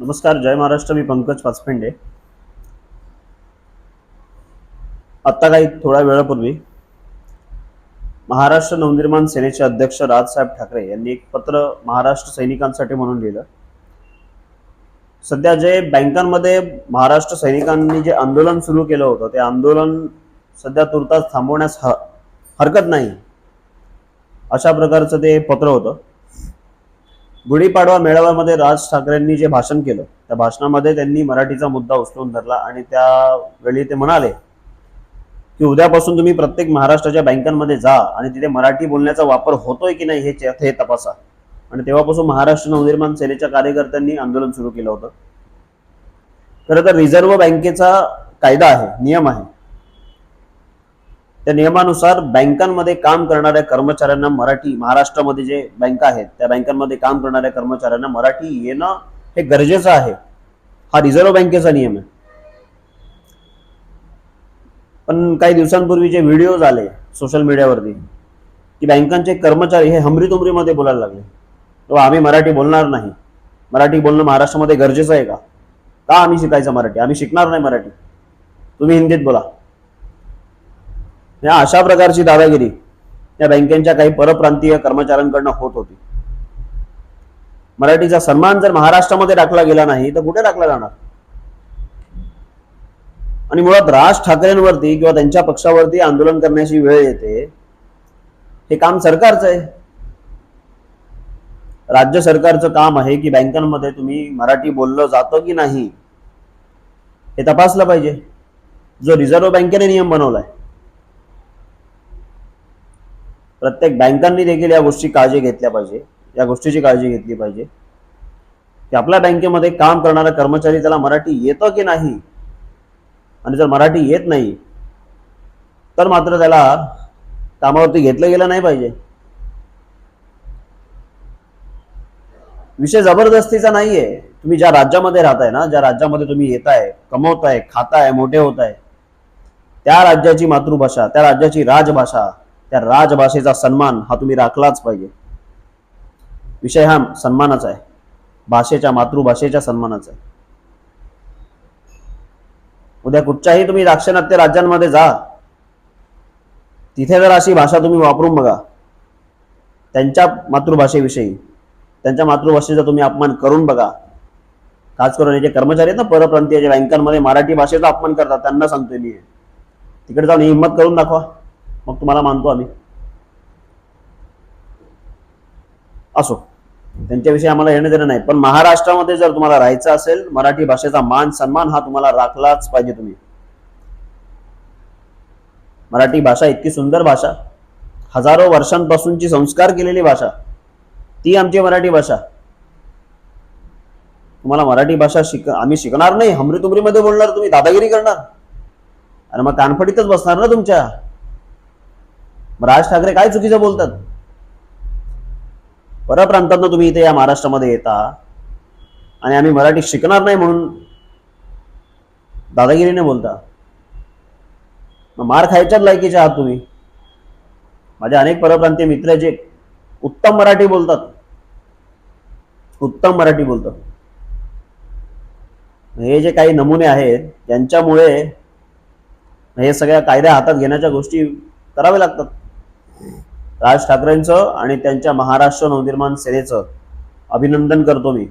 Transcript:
नमस्कार जय महाराष्ट्र. मी पंकज पाचपेंडे आत्ता काही थोड्या वेळापूर्वी महाराष्ट्र नवनिर्माण सेनेचे अध्यक्ष राजसाहेब ठाकरे यांनी एक पत्र महाराष्ट्र सैनिकांसाठी म्हणून लिहिलं. सध्या जे बँकांमध्ये महाराष्ट्र सैनिकांनी जे आंदोलन सुरू केलं होतं ते आंदोलन सध्या तुर्तास थांबवण्यास ह हरकत नाही अशा प्रकारचं ते पत्र होतं. गुढीपाडवा मेळाव्यामध्ये राज ठाकरेंनी जे भाषण केलं त्या भाषणामध्ये त्यांनी मराठीचा मुद्दा उचलून धरला आणि त्यावेळी ते म्हणाले की उद्यापासून तुम्ही प्रत्येक महाराष्ट्राच्या बँकांमध्ये जा आणि तिथे मराठी बोलण्याचा वापर होतोय की नाही हे हे तपासा. आणि तेव्हापासून महाराष्ट्र नवनिर्माण सेनेच्या कार्यकर्त्यांनी आंदोलन सुरू केलं होतं. खरं तर रिझर्व्ह बँकेचा कायदा आहे नियम आहे. त्या नियमानुसार बँकांमध्ये काम करणाऱ्या कर्मचाऱ्यांना मराठी महाराष्ट्रामध्ये जे बँका आहेत त्या बँकांमध्ये काम करणाऱ्या कर्मचाऱ्यांना मराठी येणं हे गरजेचं आहे. हा रिझर्व्ह बँकेचा नियम आहे. पण काही दिवसांपूर्वी जे व्हिडिओज आले सोशल मीडियावरती की बँकांचे कर्मचारी हे हमरीतुमरीमध्ये बोलायला लागले. तेव्हा आम्ही मराठी बोलणार नाही. मराठी बोलणं महाराष्ट्रामध्ये गरजेचं आहे का? का आम्ही शिकायचं मराठी? आम्ही शिकणार नाही मराठी. तुम्ही हिंदीत बोला. या अशा प्रकारची दादागिरी या बँकेच्या काही परप्रांतीय कर्मचाऱ्यांकडनं होत होती. मराठीचा सन्मान जर महाराष्ट्रामध्ये टाकला गेला नाही तर कुठे टाकला जाणार? आणि मुळात राज ठाकरेंवरती किंवा त्यांच्या पक्षावरती आंदोलन करण्याची वेळ येते हे काम सरकारचं आहे. राज्य सरकारचं काम आहे की बँकांमध्ये तुम्ही मराठी बोललं जातं की नाही हे तपासलं पाहिजे. जो रिझर्व्ह बँकेने नियम बनवलाय प्रत्येक बँकांनी देखील या गोष्टी काळजी घेतल्या पाहिजे. या गोष्टीची काळजी घेतली पाहिजे. की आपल्या बँकेमध्ये काम करणारा कर्मचारी त्याला मराठी येतं की नाही? आणि जर मराठी येत नाही तर मात्र त्याला कामावरती घेतलं गेलं नाही पाहिजे. विषय जबरदस्तीचा नाहीये. तुम्ही ज्या राज्यामध्ये राहताय ना ज्या राज्यामध्ये तुम्ही येताय कमवताय खाताय मोठे होताय त्या राज्याची मातृभाषा त्या राज्याची राजभाषा त्या राजभाषेचा सन्मान हा तुम्ही राखलाच पाहिजे. विषय हा सन्मानाचा आहे. भाषेच्या मातृभाषेच्या सन्मानाचा आहे. उद्या कुठच्याही तुम्ही दाक्षिणात्य राज्यांमध्ये जा. तिथे जर अशी भाषा तुम्ही वापरून बघा. त्यांच्या मातृभाषेविषयी त्यांच्या मातृभाषेचा तुम्ही अपमान करून बघा. खास करून हे जे कर्मचारी आहेत ना परप्रांतीय जे बँकांमध्ये मराठी भाषेचा अपमान करतात त्यांना सांगतोय मी तिकडे जाऊन ही हिंमत करून दाखवा. मग तुम्हाला मानतो आम्ही. असो. त्यांच्याविषयी आम्हाला येणं देणं नाही. पण महाराष्ट्रामध्ये जर तुम्हाला राहायचं असेल मराठी भाषेचा मान सन्मान हा तुम्हाला राखलाच पाहिजे तुम्ही. मराठी भाषा इतकी सुंदर भाषा. हजारो वर्षांपासूनची संस्कार केलेली भाषा. ती आमची मराठी भाषा. तुम्हाला मराठी भाषा शिक आम्ही शिकणार नाही. हमरीतुमरीमध्ये बोलणार तुम्ही दादागिरी करणार. आणि मग कानफडीतच बसणार ना तुमच्या? मग राज ठाकरे काय चुकीचं बोलतात? परप्रांतातनं तुम्ही इथे या महाराष्ट्रामध्ये येता आणि आम्ही मराठी शिकणार नाही म्हणून दादागिरीने बोलता. मग मार खायच्याच लायकीचे आहात तुम्ही. माझे अनेक परप्रांतीय मित्र जे उत्तम मराठी बोलतात. उत्तम मराठी बोलतात. हे जे काही नमुने आहेत त्यांच्यामुळे हे सगळ्या कायद्या हातात घेण्याच्या गोष्टी कराव्या लागतात. राज ठाकरेंचं आणि त्यांच्या महाराष्ट्र नवनिर्माण सेनेचं अभिनंदन करतो मी.